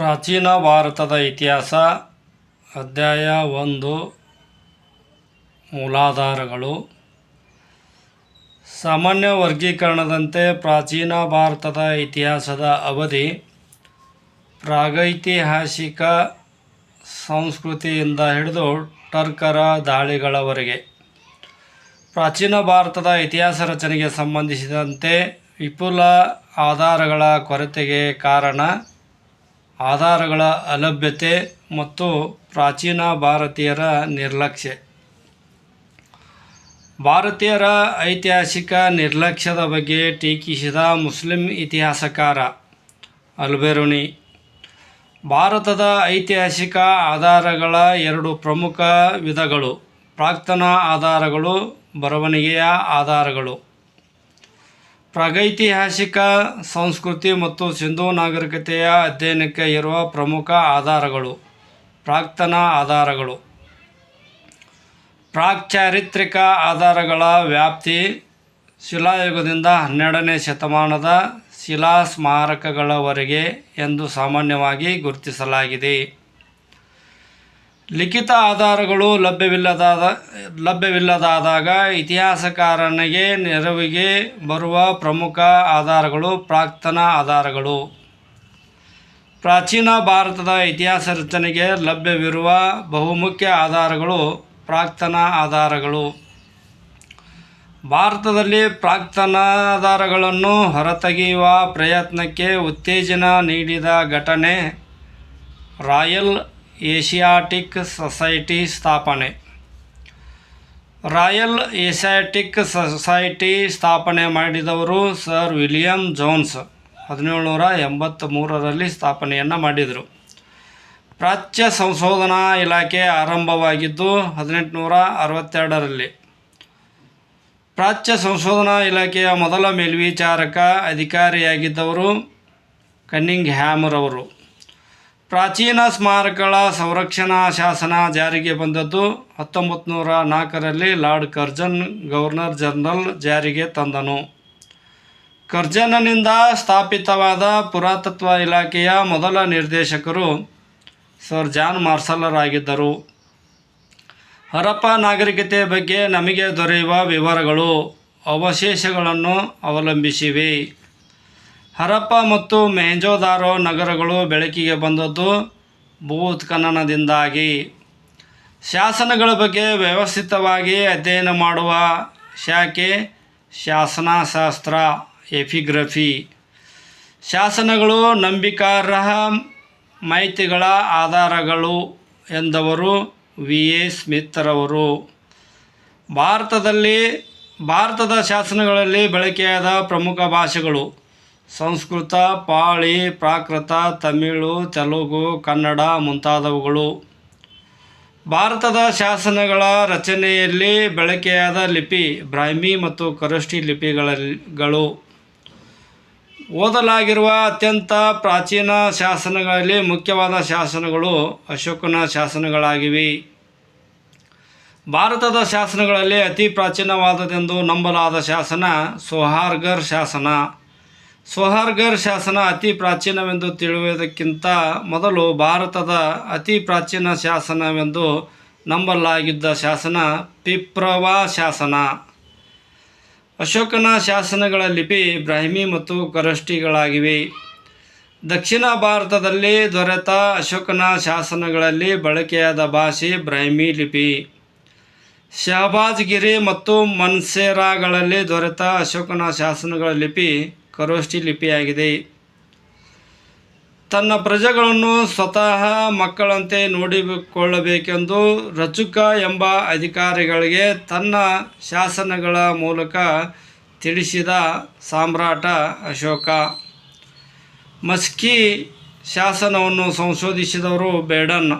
ಪ್ರಾಚೀನ ಭಾರತದ ಇತಿಹಾಸ, ಅಧ್ಯಾಯ ಒಂದು, ಮೂಲಾಧಾರಗಳು. ಸಾಮಾನ್ಯ ವರ್ಗೀಕರಣದಂತೆ ಪ್ರಾಚೀನ ಭಾರತದ ಇತಿಹಾಸದ ಅವಧಿ, ಪ್ರಾಗೈತಿಹಾಸಿಕ ಸಂಸ್ಕೃತಿಯಿಂದ ಹಿಡಿದು ಟರ್ಕರ ದಾಳಿಗಳವರೆಗೆ. ಪ್ರಾಚೀನ ಭಾರತದ ಇತಿಹಾಸ ರಚನೆಗೆ ಸಂಬಂಧಿಸಿದಂತೆ ವಿಪುಲ ಆಧಾರಗಳ ಕೊರತೆಗೆ ಕಾರಣ ಆಧಾರಗಳ ಅಲಭ್ಯತೆ ಮತ್ತು ಪ್ರಾಚೀನ ಭಾರತೀಯರ ನಿರ್ಲಕ್ಷ್ಯ. ಭಾರತೀಯರ ಐತಿಹಾಸಿಕ ನಿರ್ಲಕ್ಷ್ಯದ ಬಗ್ಗೆ ಟೀಕಿಸಿದ ಮುಸ್ಲಿಂ ಇತಿಹಾಸಕಾರ ಅಲ್ಬೆರುಣಿ, ಭಾರತದ ಐತಿಹಾಸಿಕ ಆಧಾರಗಳ ಎರಡು ಪ್ರಮುಖ ವಿಧಗಳು, ಪ್ರಾಕ್ತನ ಆಧಾರಗಳು, ಬರವಣಿಗೆಯ ಆಧಾರಗಳು. ಪ್ರಾಗೈತಿಹಾಸಿಕ ಸಂಸ್ಕೃತಿ ಮತ್ತು ಸಿಂಧೂ ನಾಗರಿಕತೆಯ ಅಧ್ಯಯನಕ್ಕೆ ಇರುವ ಪ್ರಮುಖ ಆಧಾರಗಳು, ಪ್ರಾಕ್ತನ ಆಧಾರಗಳು. ಪ್ರಾಕ್ಚಾರಿತ್ರಿಕ ಆಧಾರಗಳ ವ್ಯಾಪ್ತಿ ಶಿಲಾಯುಗದಿಂದ ಹನ್ನೆರಡನೇ ಶತಮಾನದ ಶಿಲಾ ಸ್ಮಾರಕಗಳವರೆಗೆ ಎಂದು ಸಾಮಾನ್ಯವಾಗಿ ಗುರುತಿಸಲಾಗಿದೆ. ಲಿಖಿತ ಆಧಾರಗಳು ಲಭ್ಯವಿಲ್ಲದಾದ, ಲಭ್ಯವಿಲ್ಲದಾದಾಗ ಇತಿಹಾಸಕಾರನಿಗೆ ನೆರವಿಗೆ ಬರುವ ಪ್ರಮುಖ ಆಧಾರಗಳು ಪ್ರಾಕ್ತನ ಆಧಾರಗಳು. ಪ್ರಾಚೀನ ಭಾರತದ ಇತಿಹಾಸ ರಚನೆಗೆ ಲಭ್ಯವಿರುವ ಬಹುಮುಖ್ಯ ಆಧಾರಗಳು ಪ್ರಾಕ್ತನ ಆಧಾರಗಳು. ಭಾರತದಲ್ಲಿ ಪ್ರಾಕ್ತನ ಆಧಾರಗಳನ್ನು ಹೊರತೆಗೆಯುವ ಪ್ರಯತ್ನಕ್ಕೆ ಉತ್ತೇಜನ ನೀಡಿದ ಘಟನೆ ರಾಯಲ್ ಏಷಿಯಾಟಿಕ್ ಸೊಸೈಟಿ ಸ್ಥಾಪನೆ. ರಾಯಲ್ ಏಷಿಯಾಟಿಕ್ ಸೊಸೈಟಿ ಸ್ಥಾಪನೆ ಮಾಡಿದವರು ಸರ್ ವಿಲಿಯಂ ಜೋನ್ಸ್. ಹದಿನೇಳುನೂರ ಎಂಬತ್ತ್ಮೂರರಲ್ಲಿ ಸ್ಥಾಪನೆಯನ್ನು ಮಾಡಿದರು. ಪ್ರಾಚ್ಯ ಸಂಶೋಧನಾ ಇಲಾಖೆ ಆರಂಭವಾಗಿದ್ದು ಹದಿನೆಂಟುನೂರ ಅರವತ್ತೆರಡರಲ್ಲಿ ಪ್ರಾಚ್ಯ ಸಂಶೋಧನಾ ಇಲಾಖೆಯ ಮೊದಲ ಮೇಲ್ವಿಚಾರಕ ಅಧಿಕಾರಿಯಾಗಿದ್ದವರು ಕನ್ನಿಂಗ್ ಹ್ಯಾಮ್ರವರು ಪ್ರಾಚೀನ ಸ್ಮಾರಕಗಳ ಸಂರಕ್ಷಣಾ ಶಾಸನ ಜಾರಿಗೆ ಬಂದದ್ದು ಹತ್ತೊಂಬತ್ತು ನೂರ ನಾಲ್ಕರಲ್ಲಿ ಲಾರ್ಡ್ ಕರ್ಜನ್ ಗವರ್ನರ್ ಜನರಲ್ ಜಾರಿಗೆ ತಂದನು. ಕರ್ಜನ್ನನಿಂದ ಸ್ಥಾಪಿತವಾದ ಪುರಾತತ್ವ ಇಲಾಖೆಯ ಮೊದಲ ನಿರ್ದೇಶಕರು ಸರ್ ಜಾನ್ ಮಾರ್ಸಲರಾಗಿದ್ದರು ಹರಪ್ಪ ನಾಗರಿಕತೆ ಬಗ್ಗೆ ನಮಗೆ ದೊರೆಯುವ ವಿವರಗಳು, ಅವಶೇಷಗಳನ್ನು ಅವಲಂಬಿಸಿವೆ. ಹರಪ್ಪ ಮತ್ತು ಮೆಹಂಜೋದಾರೋ ನಗರಗಳು ಬೆಳಕಿಗೆ ಬಂದದ್ದು ಭೂ ಉತ್ಖನನದಿಂದಾಗಿ ಶಾಸನಗಳ ಬಗ್ಗೆ ವ್ಯವಸ್ಥಿತವಾಗಿ ಅಧ್ಯಯನ ಮಾಡುವ ಶಾಖೆ ಶಾಸನಶಾಸ್ತ್ರ ಎಫಿಗ್ರಫಿ ಶಾಸನಗಳು ನಂಬಿಕಾರ್ಹ ಮಾಹಿತಿಗಳ ಆಧಾರಗಳು ಎಂದವರು ವಿ. ಎ. ಸ್ಮಿತ್ರವರು. ಭಾರತದಲ್ಲಿ, ಭಾರತದ ಶಾಸನಗಳಲ್ಲಿ ಬಳಕೆಯಾದ ಪ್ರಮುಖ ಭಾಷೆಗಳು ಸಂಸ್ಕೃತ, ಪಾಳಿ, ಪ್ರಾಕೃತ, ತಮಿಳು, ತೆಲುಗು, ಕನ್ನಡ ಮುಂತಾದವುಗಳು. ಭಾರತದ ಶಾಸನಗಳ ರಚನೆಯಲ್ಲಿ ಬಳಕೆಯಾದ ಲಿಪಿ ಬ್ರಾಹ್ಮಿ ಮತ್ತು ಕರಷ್ಟಿ ಲಿಪಿಗಳು ಓದಲಾಗಿರುವ ಅತ್ಯಂತ ಪ್ರಾಚೀನ ಶಾಸನಗಳಲ್ಲಿ ಮುಖ್ಯವಾದ ಶಾಸನಗಳು ಅಶೋಕನ ಶಾಸನಗಳಾಗಿವೆ. ಭಾರತದ ಶಾಸನಗಳಲ್ಲಿ ಅತಿ ಪ್ರಾಚೀನವಾದದೆಂದು ನಂಬಲಾದ ಶಾಸನ ಸೋಹಾರ್ಗರ್ ಶಾಸನ. ಸೋಹಾರ್ಗರ್ ಶಾಸನ ಅತಿ ಪ್ರಾಚೀನವೆಂದು ತಿಳಿಯುವುದಕ್ಕಿಂತ ಮೊದಲು ಭಾರತದ ಅತಿ ಪ್ರಾಚೀನ ಶಾಸನವೆಂದು ನಂಬಲಾಗಿದ್ದ ಶಾಸನ ಪಿಪ್ರವಾ ಶಾಸನ. ಅಶೋಕನ ಶಾಸನಗಳ ಲಿಪಿ ಬ್ರಾಹ್ಮಿ ಮತ್ತು ಕರಷ್ಟಿಗಳಾಗಿವೆ ದಕ್ಷಿಣ ಭಾರತದಲ್ಲಿ ದೊರೆತ ಅಶೋಕನ ಶಾಸನಗಳಲ್ಲಿ ಬಳಕೆಯಾದ ಭಾಷೆ ಬ್ರಾಹ್ಮಿ ಲಿಪಿ. ಶಹಬಾಜ್ಗಿರಿ ಮತ್ತು ಮನ್ಸೇರಾಗಳಲ್ಲಿ ದೊರೆತ ಅಶೋಕನ ಶಾಸನಗಳ ಲಿಪಿ ಕರೋಷ್ಟಿ ಲಿಪಿಯಾಗಿದೆ. ತನ್ನ ಪ್ರಜೆಗಳನ್ನು ಸ್ವತಃ ಮಕ್ಕಳಂತೆ ನೋಡಿಕೊಳ್ಳಬೇಕೆಂದು ರಚುಕ ಎಂಬ ಅಧಿಕಾರಿಗಳಿಗೆ ತನ್ನ ಶಾಸನಗಳ ಮೂಲಕ ತಿಳಿಸಿದ ಸಾಮ್ರಾಟ ಅಶೋಕ. ಮಸ್ಕಿ ಶಾಸನವನ್ನು ಸಂಶೋಧಿಸಿದವರು ಬೇಡನ್.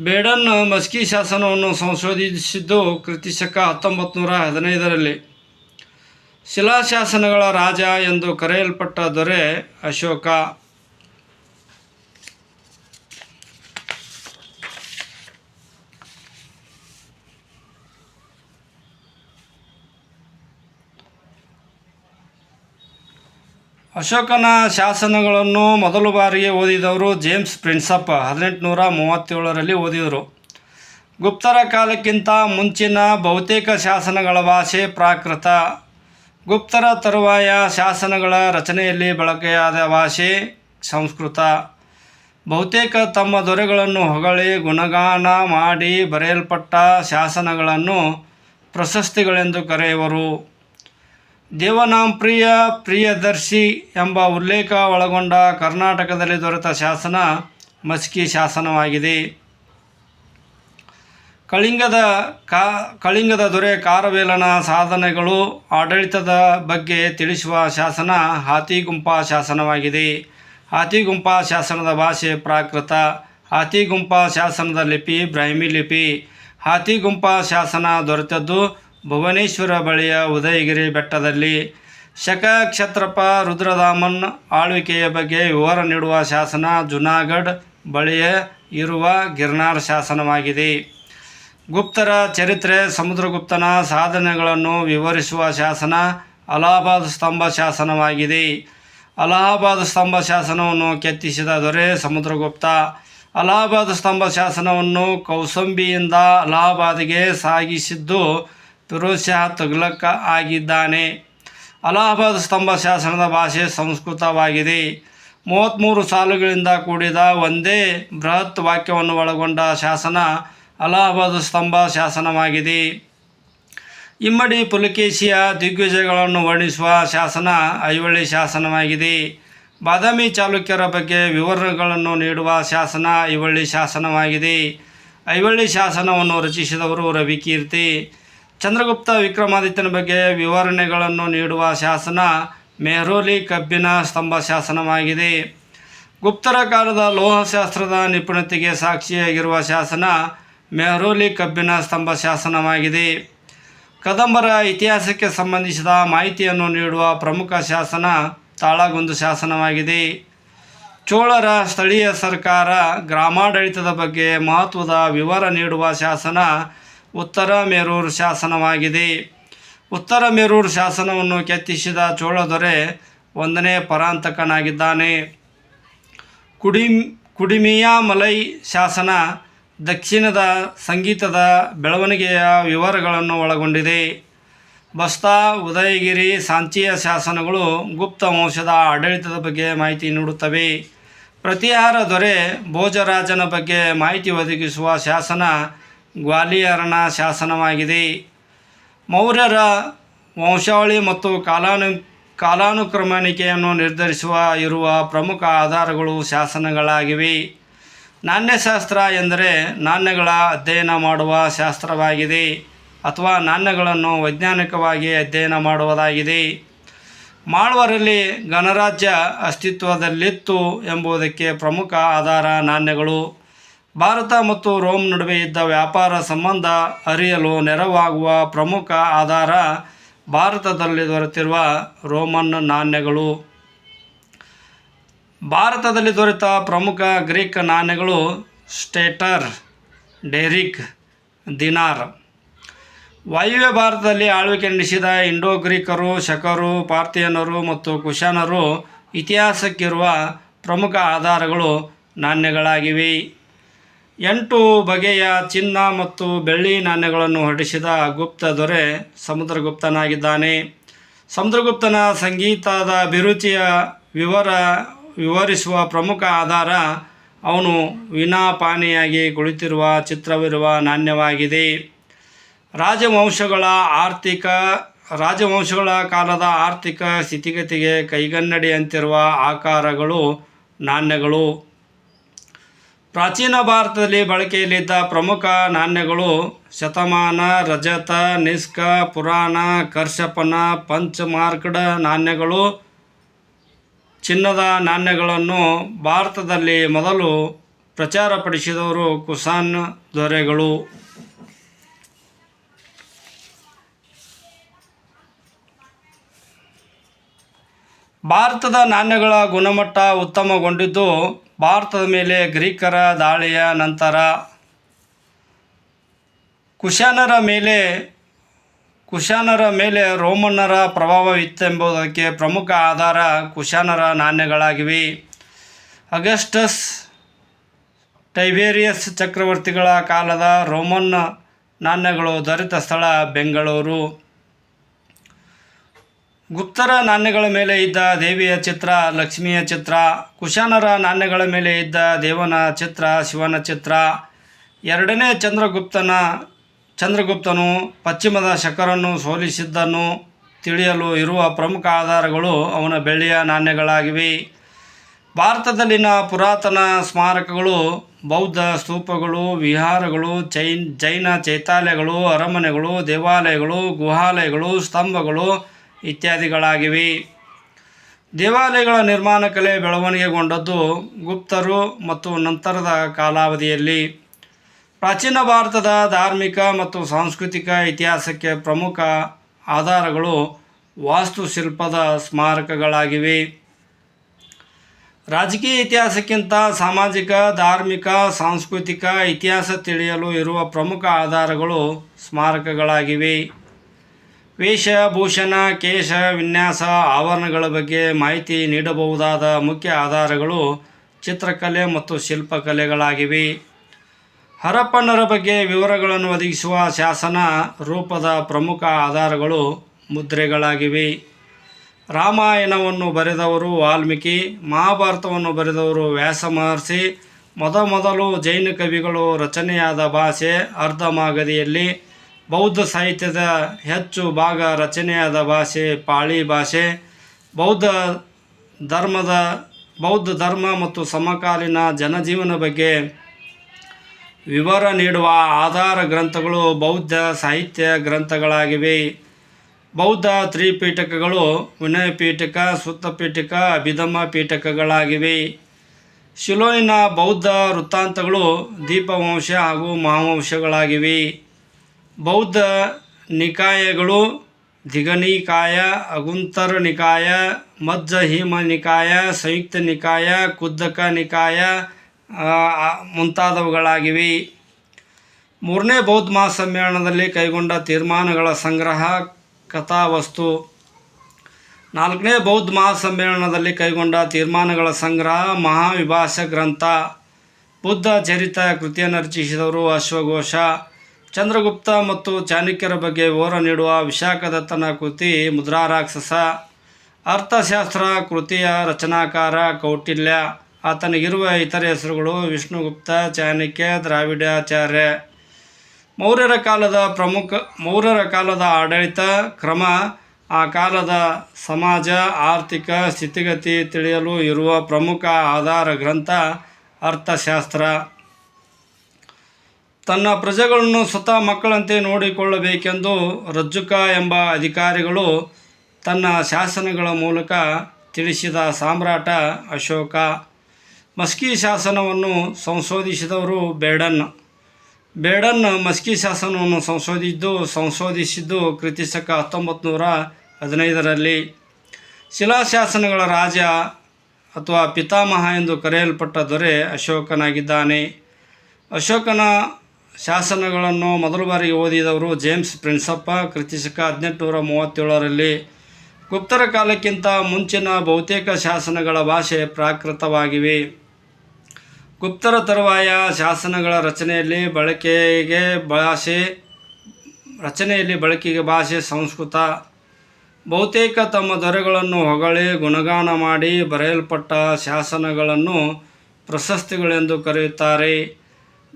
ಬೇಡನ್ ಮಸ್ಕಿ ಶಾಸನವನ್ನು ಸಂಶೋಧಿಸಿದ್ದು ಕೃತಿಶಕ ಹತ್ತೊಂಬತ್ತು ನೂರ ಹದಿನೈದರಲ್ಲಿ. ಶಿಲಾಶಾಸನಗಳ ರಾಜ ಎಂದು ಕರೆಯಲ್ಪಟ್ಟ ದೊರೆ ಅಶೋಕ. ಅಶೋಕನ ಶಾಸನಗಳನ್ನು ಮೊದಲು ಬಾರಿಗೆ ಓದಿದವರು ಜೇಮ್ಸ್ ಪ್ರಿನ್ಸಪ್ ಹದಿನೆಂಟುನೂರ ಮೂವತ್ತೇಳರಲ್ಲಿ ಓದಿದರು. ಗುಪ್ತರ ಕಾಲಕ್ಕಿಂತ ಮುಂಚಿನ ಬಹುತೇಕ ಶಾಸನಗಳ ಭಾಷೆ ಪ್ರಾಕೃತ. ಗುಪ್ತರ ತರುವಾಯ ಶಾಸನಗಳ ರಚನೆಯಲ್ಲಿ ಬಳಕೆಯಾದ ಭಾಷೆ, ಸಂಸ್ಕೃತ. ಬಹುತೇಕ ತಮ್ಮ ದೊರೆಗಳನ್ನು ಹೊಗಳಿ, ಗುಣಗಾನ ಮಾಡಿ ಬರೆಯಲ್ಪಟ್ಟ ಶಾಸನಗಳನ್ನು ಪ್ರಶಸ್ತಿಗಳೆಂದು ಕರೆಯುವರು. ದೇವನಾಂಪ್ರಿಯ ಪ್ರಿಯದರ್ಶಿ ಎಂಬ ಉಲ್ಲೇಖ ಒಳಗೊಂಡ ಕರ್ನಾಟಕದಲ್ಲಿ ದೊರೆತ ಶಾಸನ ಮಸ್ಕಿ ಶಾಸನವಾಗಿದೆ. ಕಳಿಂಗದ ಕಾ, ಕಳಿಂಗದ ದೊರೆ ಕಾರವೇಲನ ಸಾಧನೆಗಳು ಆಡಳಿತದ ಬಗ್ಗೆ ತಿಳಿಸುವ ಶಾಸನ ಹಾತಿಗುಂಪ ಶಾಸನವಾಗಿದೆ. ಹಾತಿಗುಂಪ ಶಾಸನದ ಭಾಷೆ ಪ್ರಾಕೃತ. ಹಾತಿಗುಂಪ ಶಾಸನದ ಲಿಪಿ ಬ್ರಾಹ್ಮಿ ಲಿಪಿ. ಹಾತಿಗುಂಪ ಶಾಸನ ದೊರೆತದ್ದು ಭುವನೇಶ್ವರ ಬಳಿಯ ಉದಯಗಿರಿ ಬೆಟ್ಟದಲ್ಲಿ. ಶಕ, ಕ್ಷತ್ರಪ, ರುದ್ರದಾಮನ್ ಆಳ್ವಿಕೆಯ ಬಗ್ಗೆ ವಿವರ ನೀಡುವ ಶಾಸನ ಜುನಾಗಢ್ ಬಳಿಯ ಇರುವ ಗಿರ್ನಾರ್ ಶಾಸನವಾಗಿದೆ. ಗುಪ್ತರ ಚರಿತ್ರೆ, ಸಮುದ್ರಗುಪ್ತನ ಸಾಧನೆಗಳನ್ನು ವಿವರಿಸುವ ಶಾಸನ ಅಲಹಾಬಾದ್ ಸ್ತಂಭ ಶಾಸನವಾಗಿದೆ. ಅಲಹಾಬಾದ್ ಸ್ತಂಭ ಶಾಸನವನ್ನು ಕೆತ್ತಿಸಿದ ದೊರೆ ಸಮುದ್ರಗುಪ್ತ. ಅಲಹಾಬಾದ್ ಸ್ತಂಭ ಶಾಸನವನ್ನು ಕೌಸಂಬಿಯಿಂದ ಅಲಹಾಬಾದ್ಗೆ ಸಾಗಿಸಿದ್ದು ಫಿರೋಜ್ ಶಾ ತುಘಲಕ್ ಆಗಿದ್ದಾನೆ. ಅಲಹಾಬಾದ್ ಸ್ತಂಭ ಶಾಸನದ ಭಾಷೆ ಸಂಸ್ಕೃತವಾಗಿದೆ. ಮೂವತ್ತ್ಮೂರು ಸಾಲುಗಳಿಂದ ಕೂಡಿದ ಒಂದೇ ಬೃಹತ್ ವಾಕ್ಯವನ್ನು ಒಳಗೊಂಡ ಶಾಸನ ಅಲಹಾಬಾದ್ ಸ್ತಂಭ ಶಾಸನವಾಗಿದೆ. ಇಮ್ಮಡಿ ಪುಲಕೇಶಿಯ ದಿಗ್ವಿಜಯಗಳನ್ನು ವರ್ಣಿಸುವ ಶಾಸನ ಐವಳ್ಳಿ ಶಾಸನವಾಗಿದೆ. ಬಾದಾಮಿ ಚಾಲುಕ್ಯರ ಬಗ್ಗೆ ವಿವರಣೆಗಳನ್ನು ನೀಡುವ ಶಾಸನ ಐವಳ್ಳಿ ಶಾಸನವಾಗಿದೆ. ಐವಳ್ಳಿ ಶಾಸನವನ್ನು ರಚಿಸಿದವರು ರವಿಕೀರ್ತಿ. ಚಂದ್ರಗುಪ್ತ ವಿಕ್ರಮಾದಿತ್ಯನ ಬಗ್ಗೆ ವಿವರಣೆಗಳನ್ನು ನೀಡುವ ಶಾಸನ ಮೆಹರೋಲಿ ಕಬ್ಬಿನ ಸ್ತಂಭ ಶಾಸನವಾಗಿದೆ. ಗುಪ್ತರ ಕಾಲದ ಲೋಹಶಾಸ್ತ್ರದ ನಿಪುಣತೆಗೆ ಸಾಕ್ಷಿಯಾಗಿರುವ ಶಾಸನ ಮೆಹರೋಲಿ ಕಬ್ಬಿನ ಸ್ತಂಭ ಶಾಸನವಾಗಿದೆ. ಕದಂಬರ ಇತಿಹಾಸಕ್ಕೆ ಸಂಬಂಧಿಸಿದ ಮಾಹಿತಿಯನ್ನು ನೀಡುವ ಪ್ರಮುಖ ಶಾಸನ ತಾಳಗುಂದು ಶಾಸನವಾಗಿದೆ. ಚೋಳರ ಸ್ಥಳೀಯ ಸರ್ಕಾರ ಗ್ರಾಮಾಡಳಿತದ ಬಗ್ಗೆ ಮಹತ್ವದ ವಿವರ ನೀಡುವ ಶಾಸನ ಉತ್ತರ ಮೇರೂರು ಶಾಸನವಾಗಿದೆ. ಉತ್ತರ ಮೇರೂರು ಶಾಸನವನ್ನು ಕೆತ್ತಿಸಿದ ಚೋಳ ದೊರೆ ಒಂದನೇ ಪರಾಂತಕನಾಗಿದ್ದಾನೆ. ಕುಡಿಮ್ ಕುಡಿಮಿಯ ಮಲೈ ಶಾಸನ ದಕ್ಷಿಣದ ಸಂಗೀತದ ಬೆಳವಣಿಗೆಯ ವಿವರಗಳನ್ನು ಒಳಗೊಂಡಿದೆ. ಬಸ್ತಾ, ಉದಯಗಿರಿ, ಸಾಂಚಿಯ ಶಾಸನಗಳು ಗುಪ್ತ ವಂಶದ ಆಡಳಿತದ ಬಗ್ಗೆ ಮಾಹಿತಿ ನೀಡುತ್ತವೆ. ಪ್ರತಿಹಾರ ದೊರೆ ಭೋಜರಾಜನ ಬಗ್ಗೆ ಮಾಹಿತಿ ಒದಗಿಸುವ ಶಾಸನ ಗ್ವಾಲಿಯರನ ಶಾಸನವಾಗಿದೆ. ಮೌರ್ಯರ ವಂಶಾವಳಿ ಮತ್ತು ಕಾಲಾನು, ಕಾಲಾನುಕ್ರಮಣಿಕೆಯನ್ನು ನಿರ್ಧರಿಸುವ ಇರುವ ಪ್ರಮುಖ ಆಧಾರಗಳು ಶಾಸನಗಳಾಗಿವೆ. ನಾಣ್ಯಶಾಸ್ತ್ರ ಎಂದರೆ ನಾಣ್ಯಗಳ ಅಧ್ಯಯನ ಮಾಡುವ ಶಾಸ್ತ್ರವಾಗಿದೆ ಅಥವಾ ನಾಣ್ಯಗಳನ್ನು ವೈಜ್ಞಾನಿಕವಾಗಿ ಅಧ್ಯಯನ ಮಾಡುವುದಾಗಿದೆ. ಮಾಳ್ವರಲ್ಲಿ ಗಣರಾಜ್ಯ ಅಸ್ತಿತ್ವದಲ್ಲಿತ್ತು ಎಂಬುದಕ್ಕೆ ಪ್ರಮುಖ ಆಧಾರ ನಾಣ್ಯಗಳು. ಭಾರತ ಮತ್ತು ರೋಮ್ ನಡುವೆ ಇದ್ದ ವ್ಯಾಪಾರ ಸಂಬಂಧ ಅರಿಯಲು ನೆರವಾಗುವ ಪ್ರಮುಖ ಆಧಾರ ಭಾರತದಲ್ಲಿ ದೊರೆತಿರುವ ರೋಮನ್ ನಾಣ್ಯಗಳು. ಭಾರತದಲ್ಲಿ ದೊರೆತ ಪ್ರಮುಖ ಗ್ರೀಕ್ ನಾಣ್ಯಗಳು ಸ್ಟೇಟರ್, ಡೆರಿಕ್, ದಿನಾರ್. ವಾಯುವ್ಯ ಭಾರತದಲ್ಲಿ ಆಳ್ವಿಕೆ ನಡೆಸಿದ ಇಂಡೋ ಗ್ರೀಕರು, ಶಕರು ಪಾರ್ಥಿಯನರು ಮತ್ತು ಕುಶಾನರು ಇತಿಹಾಸಕ್ಕಿರುವ ಪ್ರಮುಖ ಆಧಾರಗಳು ನಾಣ್ಯಗಳಾಗಿವೆ. ಎಂಟು ಬಗೆಯ ಚಿನ್ನ ಮತ್ತು ಬೆಳ್ಳಿ ನಾಣ್ಯಗಳನ್ನು ಹೊರಡಿಸಿದ ಗುಪ್ತ ದೊರೆ ಸಮುದ್ರಗುಪ್ತನಾಗಿದ್ದಾನೆ. ಸಮುದ್ರಗುಪ್ತನ ಸಂಗೀತದ ಅಭಿರುಚಿಯ ವಿವರ ವಿವರಿಸುವ ಪ್ರಮುಖ ಆಧಾರ ಅವನು ವಿನಾಪಾನಿಯಾಗಿ ಕುಳಿತಿರುವ ಚಿತ್ರವಿರುವ ನಾಣ್ಯವಾಗಿದೆ. ರಾಜವಂಶಗಳ ಆರ್ಥಿಕ, ರಾಜವಂಶಗಳ ಕಾಲದ ಆರ್ಥಿಕ ಸ್ಥಿತಿಗತಿಗೆ ಕೈಗನ್ನಡಿಯಂತಿರುವ ಆಕಾರಗಳು ನಾಣ್ಯಗಳು. ಪ್ರಾಚೀನ ಭಾರತದಲ್ಲಿ ಬಳಕೆಯಲ್ಲಿದ್ದ ಪ್ರಮುಖ ನಾಣ್ಯಗಳು ಶತಮಾನ, ರಜತ ನಿಸ್ಕ ಪುರಾಣ, ಕರ್ಷಪನ, ಪಂಚಮಾರ್ಕಡ ನಾಣ್ಯಗಳು ಚಿನ್ನದ ನಾಣ್ಯಗಳನ್ನು ಭಾರತದಲ್ಲಿ ಮೊದಲು ಪ್ರಚಾರಪಡಿಸಿದವರು ಕುಸಾನ್ ದೊರೆಗಳು. ಭಾರತದ ನಾಣ್ಯಗಳ ಗುಣಮಟ್ಟ ಉತ್ತಮಗೊಂಡಿದ್ದು ಭಾರತದ ಮೇಲೆ ಗ್ರೀಕರ ದಾಳಿಯ ನಂತರ ಕುಶಾನರ ಮೇಲೆ ಕುಶಾನರ ಮೇಲೆ ರೋಮನ್ನರ ಪ್ರಭಾವವಿತ್ತೆಂಬುದಕ್ಕೆ ಪ್ರಮುಖ ಆಧಾರ ಕುಶಾನರ ನಾಣ್ಯಗಳಾಗಿವೆ. ಅಗಸ್ಟಸ್ ಟೈಬೇರಿಯಸ್ ಚಕ್ರವರ್ತಿಗಳ ಕಾಲದ ರೋಮನ್ ನಾಣ್ಯಗಳು ದೊರೆತ ಸ್ಥಳ ಬೆಂಗಳೂರು. ಗುಪ್ತರ ನಾಣ್ಯಗಳ ಮೇಲೆ ಇದ್ದ ದೇವಿಯ ಚಿತ್ರ, ಲಕ್ಷ್ಮಿಯ ಚಿತ್ರ, ಕುಶಾನರ ನಾಣ್ಯಗಳ ಮೇಲೆ ಇದ್ದ ದೇವನ ಚಿತ್ರ, ಶಿವನ ಚಿತ್ರ. ಎರಡನೇ ಚಂದ್ರಗುಪ್ತನ ಚಂದ್ರಗುಪ್ತನು ಪಶ್ಚಿಮದ ಶಕರನ್ನು ಸೋಲಿಸಿದ್ದನ್ನು ತಿಳಿಯಲು ಇರುವ ಪ್ರಮುಖ ಆಧಾರಗಳು ಅವನ ಬೆಳ್ಳಿಯ ನಾಣ್ಯಗಳಾಗಿವೆ. ಭಾರತದಲ್ಲಿನ ಪುರಾತನ ಸ್ಮಾರಕಗಳು, ಬೌದ್ಧ ಸ್ತೂಪಗಳು, ವಿಹಾರಗಳು ಜೈನ್ ಜೈನ ಚೈತಾಲಯಗಳು ಅರಮನೆಗಳು, ದೇವಾಲಯಗಳು, ಗುಹಾಲಯಗಳು, ಸ್ತಂಭಗಳು ಇತ್ಯಾದಿಗಳಾಗಿವೆ. ದೇವಾಲಯಗಳ ನಿರ್ಮಾಣ ಕಲೆ ಬೆಳವಣಿಗೆಗೊಂಡದ್ದು ಗುಪ್ತರು ಮತ್ತು ನಂತರದ ಕಾಲಾವಧಿಯಲ್ಲಿ. ಪ್ರಾಚೀನ ಭಾರತದ ಧಾರ್ಮಿಕ ಮತ್ತು ಸಾಂಸ್ಕೃತಿಕ ಇತಿಹಾಸಕ್ಕೆ ಪ್ರಮುಖ ಆಧಾರಗಳು ವಾಸ್ತುಶಿಲ್ಪದ ಸ್ಮಾರಕಗಳಾಗಿವೆ. ರಾಜಕೀಯ ಇತಿಹಾಸಕ್ಕಿಂತ ಸಾಮಾಜಿಕ, ಧಾರ್ಮಿಕ, ಸಾಂಸ್ಕೃತಿಕ ಇತಿಹಾಸ ತಿಳಿಯಲು ಇರುವ ಪ್ರಮುಖ ಆಧಾರಗಳು ಸ್ಮಾರಕಗಳಾಗಿವೆ. ವೇಷಭೂಷಣ ಕೇಶ, ವಿನ್ಯಾಸ, ಆವರಣಗಳ ಬಗ್ಗೆ ಮಾಹಿತಿ ನೀಡಬಹುದಾದ ಮುಖ್ಯ ಆಧಾರಗಳು ಚಿತ್ರಕಲೆ ಮತ್ತು ಶಿಲ್ಪಕಲೆಗಳಾಗಿವೆ. ಹರಪ್ಪಣ್ಣರ ಬಗ್ಗೆ ವಿವರಗಳನ್ನು ಒದಗಿಸುವ ಶಾಸನ ರೂಪದ ಪ್ರಮುಖ ಆಧಾರಗಳು ಮುದ್ರೆಗಳಾಗಿವೆ. ರಾಮಾಯಣವನ್ನು ಬರೆದವರು ವಾಲ್ಮೀಕಿ, ಮಹಾಭಾರತವನ್ನು ಬರೆದವರು ವ್ಯಾಸ ಮಹರ್ಷಿ ಮೊದಮೊದಲು ಜೈನ ಕವಿಗಳು ರಚನೆಯಾದ ಭಾಷೆ ಅರ್ಧಮಾಗದಿಯಲ್ಲಿ, ಬೌದ್ಧ ಸಾಹಿತ್ಯದ ಹೆಚ್ಚು ಭಾಗ ರಚನೆಯಾದ ಭಾಷೆ ಪಾಳಿ ಭಾಷೆ, ಬೌದ್ಧ ಧರ್ಮದ, ಬೌದ್ಧ ಧರ್ಮ ಮತ್ತು ಸಮಕಾಲೀನ ಜನಜೀವನ ಬಗ್ಗೆ ವಿವರ ನೀಡುವ ಆಧಾರ ಗ್ರಂಥಗಳು, ಬೌದ್ಧ ಸಾಹಿತ್ಯ ಗ್ರಂಥಗಳಾಗಿವೆ. ಬೌದ್ಧ ತ್ರಿಪೀಠಕಗಳು ವಿನಯ ಪೀಠಕ ಸುತ್ತ ಪೀಠಕ ಅಭಿಧಮ್ಮ ಪೀಠಕಗಳಾಗಿವೆ. ಶಿಲೋಯಿನ ಬೌದ್ಧ ವೃತ್ತಾಂತಗಳು ದೀಪವಂಶ ಹಾಗೂ ಮಹಾವಂಶಗಳಾಗಿವೆ. ಬೌದ್ಧ ನಿಕಾಯಗಳು ದಿಗನಿಕಾಯ, ಅಗುಂತರ ನಿಕಾಯ, ಮಜ್ಜಹೀಮ ನಿಕಾಯ, ಸಂಯುಕ್ತ ನಿಕಾಯ, ಕುದ್ದಕ ನಿಕಾಯ ಮುಂತಾದವುಗಳಾಗಿವೆ. ಮೂರನೇ ಬೌದ್ಧ ಮಹಾಸಮ್ಮೇಳನದಲ್ಲಿ ಕೈಗೊಂಡ ತೀರ್ಮಾನಗಳ ಸಂಗ್ರಹ, ಕಥಾವಸ್ತು. ನಾಲ್ಕನೇ ಬೌದ್ಧ ಮಹಾಸಮ್ಮೇಳನದಲ್ಲಿ ಕೈಗೊಂಡ ತೀರ್ಮಾನಗಳ ಸಂಗ್ರಹ, ಮಹಾವಿಭಾಷ ಗ್ರಂಥ. ಬುದ್ಧ ಚರಿತ ಕೃತಿಯನ್ನು ರಚಿಸಿದವರು ಅಶ್ವಘೋಷ. ಚಂದ್ರಗುಪ್ತ ಮತ್ತು ಚಾಣಕ್ಯರ ಬಗ್ಗೆ ವಿವರ ನೀಡುವ ವಿಶಾಖದತ್ತನ ಕೃತಿ ಮುದ್ರಾರಾಕ್ಷಸ. ಅರ್ಥಶಾಸ್ತ್ರ ಕೃತಿಯ ರಚನಾಕಾರ ಕೌಟಿಲ್ಯ. ಆತನಿಗಿರುವ ಇತರ ಹೆಸರುಗಳು ವಿಷ್ಣುಗುಪ್ತ, ಚಾಣಕ್ಯ, ದ್ರಾವಿಡಾಚಾರ್ಯ. ಮೌರ್ಯರ ಕಾಲದ ಪ್ರಮುಖ, ಮೌರ್ಯರ ಕಾಲದ ಆಡಳಿತ, ಕ್ರಮ, ಆ ಕಾಲದ ಸಮಾಜ, ಆರ್ಥಿಕ ಸ್ಥಿತಿಗತಿ ತಿಳಿಯಲು ಇರುವ ಪ್ರಮುಖ ಆಧಾರ ಗ್ರಂಥ, ಅರ್ಥಶಾಸ್ತ್ರ. ತನ್ನ ಪ್ರಜೆಗಳನ್ನು ಸ್ವತಃ ಮಕ್ಕಳಂತೆ ನೋಡಿಕೊಳ್ಳಬೇಕೆಂದು ರಜ್ಜುಕ ಎಂಬ ಅಧಿಕಾರಿಗಳು ತನ್ನ ಶಾಸನಗಳ ಮೂಲಕ ತಿಳಿಸಿದ ಸಾಮ್ರಾಟ ಅಶೋಕ. ಮಸ್ಕಿ ಶಾಸನವನ್ನು ಸಂಶೋಧಿಸಿದವರು ಬೇಡನ್ ಬೇಡನ್ ಮಸ್ಕಿ ಶಾಸನವನ್ನು ಸಂಶೋಧಿದ್ದು, ಸಂಶೋಧಿಸಿದ್ದು ಕ್ರಿತಿಸಕ ಹತ್ತೊಂಬತ್ತು ನೂರ ಹದಿನೈದರಲ್ಲಿ ಶಿಲಾಶಾಸನಗಳ ರಾಜ ಅಥವಾ ಪಿತಾಮಹ ಎಂದು ಕರೆಯಲ್ಪಟ್ಟ ದೊರೆ ಅಶೋಕನಾಗಿದ್ದಾನೆ. ಅಶೋಕನ ಶಾಸನಗಳನ್ನು ಮೊದಲ ಬಾರಿಗೆ ಓದಿದವರು ಜೇಮ್ಸ್ ಪ್ರಿನ್ಸಪ್ಪ ಹದಿನೆಂಟು ಹದಿನೆಂಟುನೂರ ಮೂವತ್ತೇಳರಲ್ಲಿ. ಗುಪ್ತರ ಕಾಲಕ್ಕಿಂತ ಮುಂಚಿನ ಬಹುತೇಕ ಶಾಸನಗಳ ಭಾಷೆ ಪ್ರಾಕೃತವಾಗಿವೆ. ಗುಪ್ತರ ತರುವಾಯ ಶಾಸನಗಳ ರಚನೆಯಲ್ಲಿ ಬಳಕೆಗೆ ಭಾಷೆ, ರಚನೆಯಲ್ಲಿ ಬಳಕೆಗೆ ಭಾಷೆ ಸಂಸ್ಕೃತ. ಬಹುತೇಕ ತಮ್ಮ ದೊರೆಗಳನ್ನು ಹೊಗಳಿ, ಗುಣಗಾನ ಮಾಡಿ ಬರೆಯಲ್ಪಟ್ಟ ಶಾಸನಗಳನ್ನು ಪ್ರಶಸ್ತಿಗಳೆಂದು ಕರೆಯುತ್ತಾರೆ.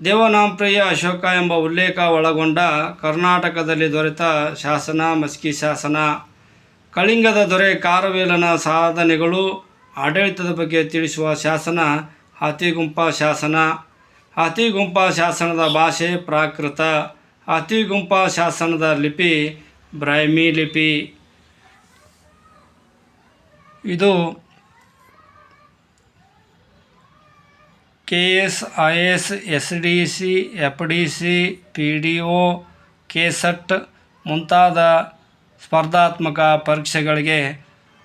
ದೇವನಾಂಪ್ರಿಯ ಅಶೋಕ ಎಂಬ ಉಲ್ಲೇಖ ಒಳಗೊಂಡ ಕರ್ನಾಟಕದಲ್ಲಿ ದೊರೆತ ಶಾಸನ, ಮಸ್ಕಿ ಶಾಸನ. ಕಳಿಂಗದ ದೊರೆ, ಕಾರವೇಲನ ಸಾಧನೆಗಳು ಆಡಳಿತದ ಬಗ್ಗೆ ತಿಳಿಸುವ ಶಾಸನ ಹಾತಿಗುಂಪ ಶಾಸನ. ಅತಿಗುಂಪ ಶಾಸನದ ಭಾಷೆ ಪ್ರಾಕೃತ. ಅತಿಗುಂಪಾ ಶಾಸನದ ಲಿಪಿ ಬ್ರಾಹ್ಮಿ ಲಿಪಿ. ಇದು K S I S S D C F D C P D O KSET ಮುಂತಾದ ಸ್ಪರ್ಧಾತ್ಮಕ ಪರೀಕ್ಷೆಗಳಿಗೆ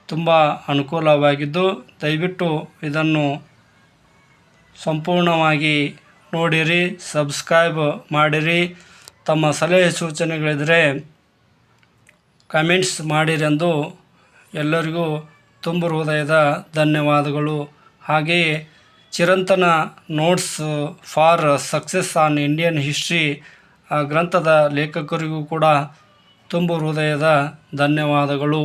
ತುಂಬ ಅನುಕೂಲವಾಗಿದ್ದು, ದಯವಿಟ್ಟು ಇದನ್ನು ಸಂಪೂರ್ಣವಾಗಿ ನೋಡಿರಿ ಸಬ್ಸ್ಕ್ರೈಬ್ ಮಾಡಿರಿ. ತಮ್ಮ ಸಲಹೆ ಸೂಚನೆಗಳಿದ್ದರೆ ಕಮೆಂಟ್ಸ್ ಮಾಡಿರೆಂದು ಎಲ್ಲರಿಗೂ ತುಂಬ ಹೃದಯದ ಧನ್ಯವಾದಗಳು. ಹಾಗೆಯೇ Chirantana notes for success on Indian history ಆ ಗ್ರಂಥದ ಲೇಖಕರಿಗೂ ಕೂಡ ತುಂಬ ಹೃದಯದ ಧನ್ಯವಾದಗಳು.